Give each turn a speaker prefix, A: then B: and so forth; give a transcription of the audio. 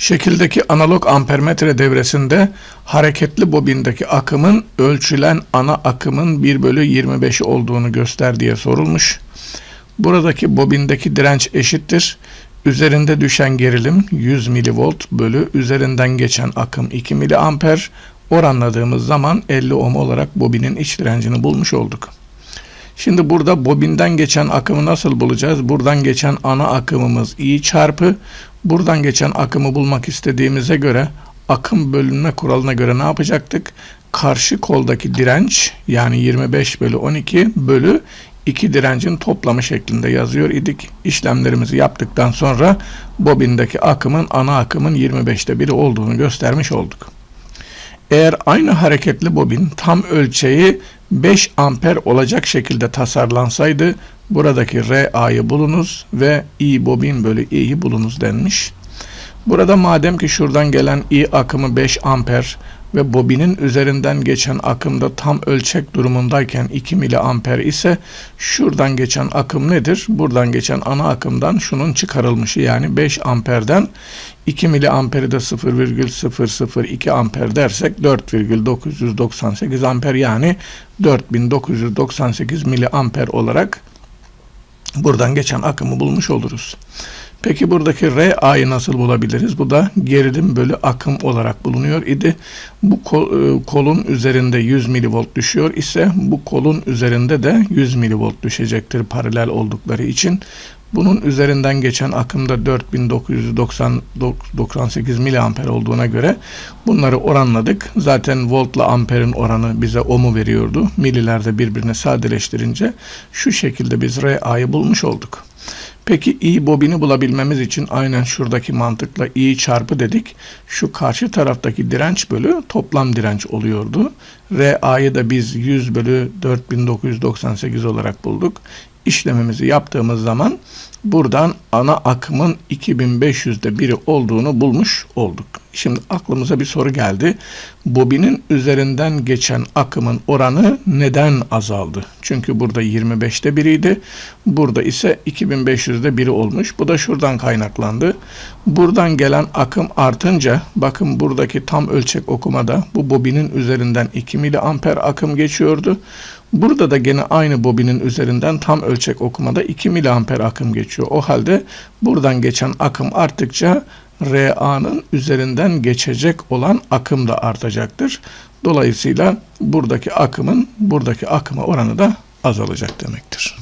A: Şekildeki analog ampermetre devresinde hareketli bobindeki akımın ölçülen ana akımın 1 bölü 25 olduğunu göster diye sorulmuş. Buradaki bobindeki direnç eşittir. Üzerinde düşen gerilim 100 milivolt bölü üzerinden geçen akım 2 miliamper oranladığımız zaman 50 ohm olarak bobinin iç direncini bulmuş olduk. Şimdi burada bobinden geçen akımı nasıl bulacağız? Buradan geçen ana akımımız I çarpı buradan geçen akımı bulmak istediğimize göre akım bölünme kuralına göre ne yapacaktık? Karşı koldaki direnç yani 25 bölü 12 bölü 2 direncin toplamı şeklinde yazıyor idik. İşlemlerimizi yaptıktan sonra bobindeki akımın ana akımın 25'te biri olduğunu göstermiş olduk. Eğer aynı hareketli bobin tam ölçeği 5 amper olacak şekilde tasarlansaydı buradaki RA'yı bulunuz ve I bobin bölü I'yi bulunuz denmiş. Burada madem ki şuradan gelen I akımı 5 amper ve bobinin üzerinden geçen akımda tam ölçek durumundayken 2 miliamper ise şuradan geçen akım nedir? Buradan geçen ana akımdan şunun çıkarılmışı yani 5 amperden 2 miliamperi de 0,002 amper dersek 4,998 amper yani 4998 miliamper olarak buradan geçen akımı bulmuş oluruz. Peki buradaki RA'yı nasıl bulabiliriz? Bu da gerilim bölü akım olarak bulunuyor idi. Bu e, kolun üzerinde 100 milivolt düşüyor ise bu kolun üzerinde de 100 milivolt düşecektir paralel oldukları için. Bunun üzerinden geçen akımda 4998 miliamper olduğuna göre bunları oranladık. Zaten voltla amperin oranı bize ohm'u veriyordu. Mililerde birbirine sadeleştirince şu şekilde biz RA'yı bulmuş olduk. Peki I bobini bulabilmemiz için aynen şuradaki mantıkla I çarpı dedik. Şu karşı taraftaki direnç bölü toplam direnç oluyordu. RA'yı da biz 100 bölü 4998 olarak bulduk. İşlemimizi yaptığımız zaman buradan ana akımın 2500'de biri olduğunu bulmuş olduk. Şimdi aklımıza bir soru geldi. Bobinin üzerinden geçen akımın oranı neden azaldı? Çünkü burada 25'te biriydi. Burada ise 2500'de biri olmuş. Bu da şuradan kaynaklandı. Buradan gelen akım artınca bakın buradaki tam ölçek okumada bu bobinin üzerinden 2 miliamper akım geçiyordu. Burada da gene aynı bobinin üzerinden tam ölçek okumada 2 miliamper akım geçiyor. O halde buradan geçen akım arttıkça RA'nın üzerinden geçecek olan akım da artacaktır. Dolayısıyla buradaki akımın buradaki akıma oranı da azalacak demektir.